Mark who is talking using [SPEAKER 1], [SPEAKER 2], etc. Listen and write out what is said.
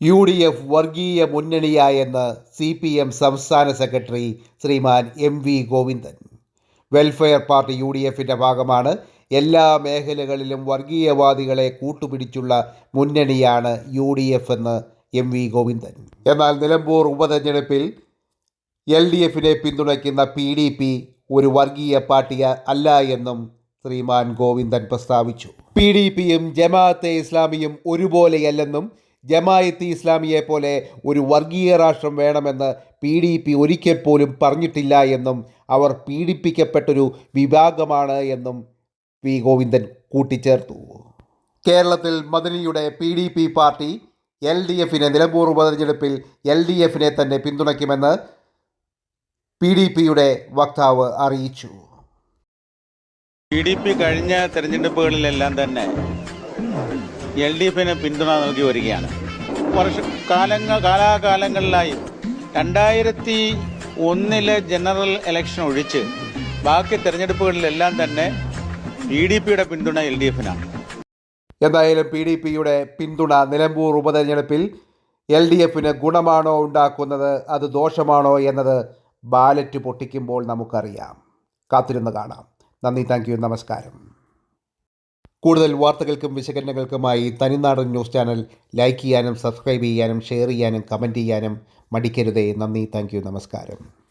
[SPEAKER 1] U D F വർഗീയ മുന്നണിയായെന്ന് C P M സംസ്ഥാന secretary Sriman M V Govindan. Welfare party U D എഫിന്റെ ഭാഗമാണ് എല്ലാ മേഖലകളിലും വർഗീയവാദികളെ കൂട്ടുപിടിച്ചുള്ള മുന്നണിയാണ് യു ഡി എഫ് എന്ന് എം വി ഗോവിന്ദൻ. എന്നാൽ നിലമ്പൂർ ഉപതെരഞ്ഞെടുപ്പിൽ എൽ ഡി എഫിനെ പിന്തുണയ്ക്കുന്ന പി ഡി പി ഒരു വർഗീയ പാർട്ടി അല്ല എന്നും ശ്രീമാൻ ഗോവിന്ദൻ പ്രസ്താവിച്ചു. പി ഡി പിയും ജമാഅത്തെ ഇസ്ലാമിയും ഒരുപോലെയല്ലെന്നും ജമായത്ത് ഇസ്ലാമിയെ പോലെ ഒരു വർഗീയ രാഷ്ട്രം വേണമെന്ന് പി ഡി പി ഒരിക്കൽ പോലും പറഞ്ഞിട്ടില്ല എന്നും അവർ പീഡിപ്പിക്കപ്പെട്ടൊരു വിഭാഗമാണ് എന്നും വി ഗോവിന്ദൻ കൂട്ടിച്ചേർത്തു. കേരളത്തിൽ മദനിയുടെ P D P party L D എഫിനെ നിലമ്പൂർ ഉപതെരഞ്ഞെടുപ്പിൽ എൽ ഡി എഫിനെ തന്നെ പിന്തുണയ്ക്കുമെന്ന് പി ഡി പിയുടെ വക്താവ് അറിയിച്ചു.
[SPEAKER 2] പി ഡി പി കഴിഞ്ഞ തെരഞ്ഞെടുപ്പുകളിലെല്ലാം തന്നെ എൽ ഡി എഫിന് പിന്തുണ നൽകി വരികയാണ്. വർഷ കാലങ്ങൾ കാലാകാലങ്ങളിലായി രണ്ടായിരത്തി ഒന്നിലെ ജനറൽ ഇലക്ഷൻ ഒഴിച്ച് ബാക്കി തെരഞ്ഞെടുപ്പുകളിലെല്ലാം തന്നെ പി ഡി പിയുടെ പിന്തുണ എൽ ഡി എഫിനാണ്.
[SPEAKER 1] എന്തായാലും പി ഡി പിയുടെ പിന്തുണ നിലമ്പൂർ ഉപതെരഞ്ഞെടുപ്പിൽ എൽ ഡി എഫിന് ഗുണമാണോ ഉണ്ടാക്കുന്നത് അത് ദോഷമാണോ എന്നത് ബാലറ്റ് പൊട്ടിക്കുമ്പോൾ നമുക്കറിയാം. കാത്തിരുന്ന് കാണാം. നന്ദി താങ്ക് യു നമസ്കാരം. കൂടുതൽ വാർത്തകൾക്കും വിശകലനങ്ങൾക്കുമായി തനിനാടൻ ന്യൂസ് ചാനൽ ലൈക്ക് ചെയ്യാനും സബ്സ്ക്രൈബ് ചെയ്യാനും ഷെയർ ചെയ്യാനും കമന്റ് ചെയ്യാനും മടിക്കരുതേ. നന്ദി. താങ്ക് നമസ്കാരം.